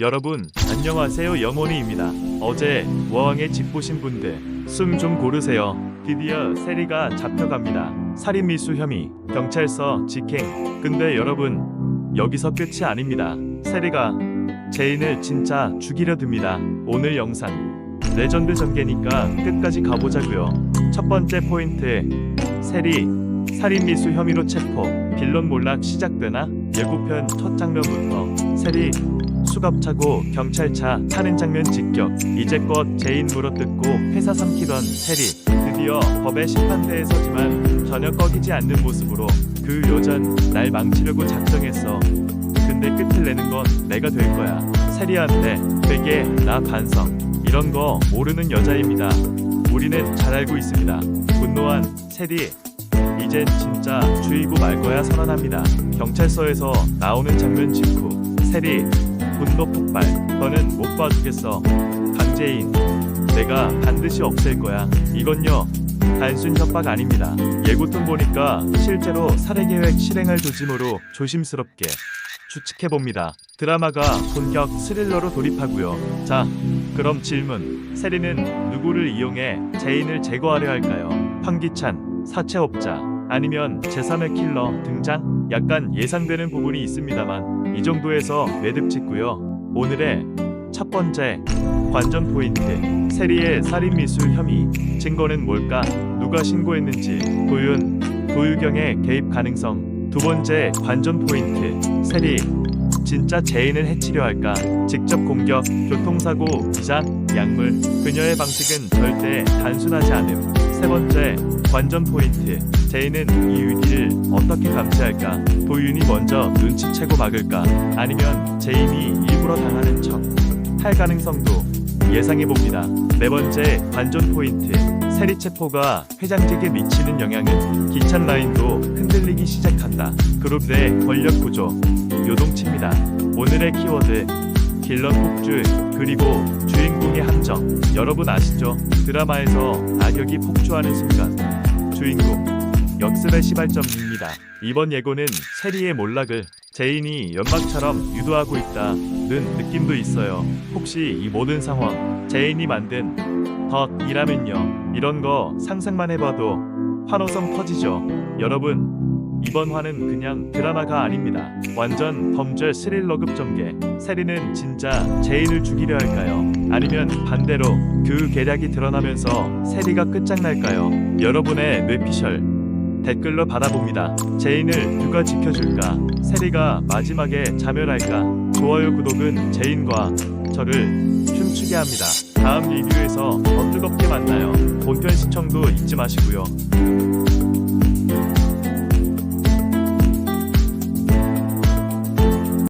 여러분 안녕하세요 영원이입니다. 어제 워왕의 집 보신 분들 숨 좀 고르세요. 드디어 세리가 잡혀갑니다. 살인 미수 혐의 경찰서 직행. 근데 여러분 여기서 끝이 아닙니다. 세리가 제인을 진짜 죽이려 듭니다. 오늘 영상 레전드 전개니까 끝까지 가보자고요. 첫 번째 포인트 세리 살인 미수 혐의로 체포 빌런 몰락 시작되나 예고편 첫 장면부터 세리 수갑 차고 경찰차 타는 장면 직격. 이제껏 제인 물어뜯고 회사 삼키던 세리 드디어 법의 심판대에 서지만 전혀 꺾이지 않는 모습으로 그 여전 날 망치려고 작정했어 근데 끝을 내는 건 내가 될 거야. 세리한테 되게 나 반성. 이런 거 모르는 여자입니다. 우리는 잘 알고 있습니다. 분노한 세리 이젠 진짜 죽이고 말 거야 선언합니다. 경찰서에서 나오는 장면 직후 세리 분노 폭발. 너는 못 봐주겠어. 강재인 내가 반드시 없앨 거야. 이건요 단순 협박 아닙니다. 예고편 보니까 실제로 살해 계획 실행할 조짐으로 조심스럽게 추측해 봅니다. 드라마가 본격 스릴러로 돌입하고요. 자 그럼 질문. 세리는 누구를 이용해 제인을 제거하려 할까요? 황기찬 사채업자 아니면 제3의 킬러 등장 약간 예상되는 부분이 있습니다만 이 정도에서 매듭 짓고요. 오늘의 첫 번째 관전 포인트 세리의 살인 미술 혐의. 증거는 뭘까? 누가 신고했는지 도윤 도유경의 개입 가능성. 두 번째 관전 포인트 세리 진짜 제인을 해치려 할까? 직접 공격 교통사고 비상 약물. 그녀의 방식은 절대 단순하지 않음. 세 번째 관전 포인트. 제인은 이 위기를 어떻게 감시할까? 도윤이 먼저 눈치채고 막을까? 아니면 제인이 일부러 당하는 척? 할 가능성도 예상해 봅니다. 네 번째 관전 포인트. 세리 체포가 회장직에 미치는 영향은 기찬 라인도 흔들리기 시작한다. 그룹 내 권력 구조 요동칩니다. 오늘의 키워드 빌런 폭주 그리고 주인공의 함정 여러분 아시죠? 드라마에서 악역이 폭주하는 순간 주인공 역습의 시발점입니다. 이번 예고는 세리의 몰락을 제인이 연막처럼 유도하고 있다는 느낌도 있어요. 혹시 이 모든 상황 제인이 만든 덫이라면요. 이런 거 상상만 해봐도 환호성 터지죠. 여러분 이번 화는 그냥 드라마가 아닙니다. 완전 범죄 스릴러급 전개. 세리는 진짜 제인을 죽이려 할까요? 아니면 반대로 그 계략이 드러나면서 세리가 끝장날까요? 여러분의 뇌피셜 댓글로 받아봅니다. 제인을 누가 지켜줄까? 세리가 마지막에 자멸할까? 좋아요 구독은 제인과 저를 춤추게 합니다. 다음 리뷰에서 더 뜨겁게 만나요. 본편 시청도 잊지 마시고요.